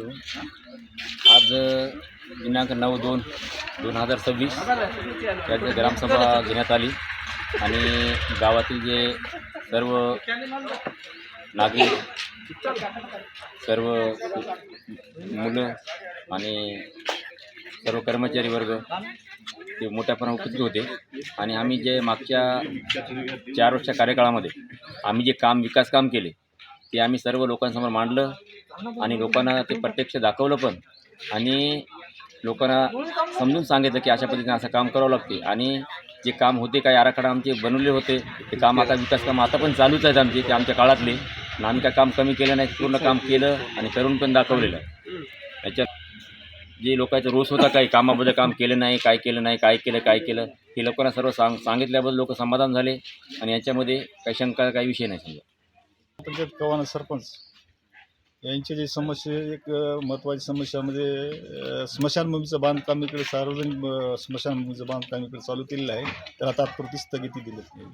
करतो. आज दिनांक नऊ दोन दोन हजार सव्वीस त्याची ग्रामसभा घेण्यात आली आणि गावातील जे सर्व नागरिक सर्व मुलं आणि सर्व कर्मचारी वर्ग ते मोठ्या प्रमाणात उपस्थित होते. आणि आम्ही जे मागच्या चार वर्षा कार्यकाळामध्ये आम्ही जे काम विकास काम केले ते आम्ही सर्व लोकांसमोर मांडलं आणि लोकांना ते प्रत्यक्ष दाखवलं पण. आणि लोकांना समजून सांगितलं की अशा पद्धतीने असं काम करावं लागते. आणि जे काम होते काही आराखडा आमचे बनवले होते ते काम आता विकास काम आता पण चालूच आहेत आमचे ते आमच्या काळातले. आणि आम्ही काय काम कमी केलं नाही पूर्ण काम केलं आणि करून पण दाखवलेलं याच्यात जे लोकांचा रोष होता काही कामाबद्दल काम केलं नाही काय केलं नाही काय केलं काय केलं हे लोकांना सर्व सांग सांगितल्याबद्दल लोक समाधान झाले. आणि याच्यामध्ये काही शंका काही विषय नाही समजा. पंचायत कवाना सरपंच यांची जी समस्या एक महत्त्वाची समस्या म्हणजे स्मशानभूमीचं बांधकाम इकडे सार्वजनिक स्मशानभूमीचं बांधकाम इकडे चालू केलेलं आहे. त्याला तात्पुरती स्थगिती दिली.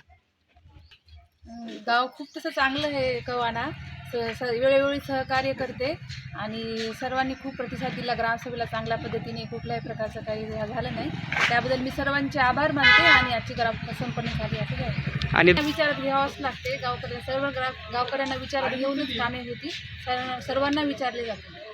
गाव खूप तसं चांगलं आहे कवाना. स स वेळोवेळी सहकार्य करते आणि सर्वांनी खूप प्रतिसाद दिला. ग्रामसभेला चांगल्या पद्धतीने कुठल्याही प्रकारचं काही झालं नाही. त्याबद्दल मी सर्वांचे आभार मानते आणि आजची ग्राम संपन्न झाली असं झालं आणि विचारात घ्यावंच लागते. गावकऱ्या सर्व ग्रा गावकऱ्यांना विचारात घेऊनच कामे होती. सर्व सर्वांना विचारले जाते.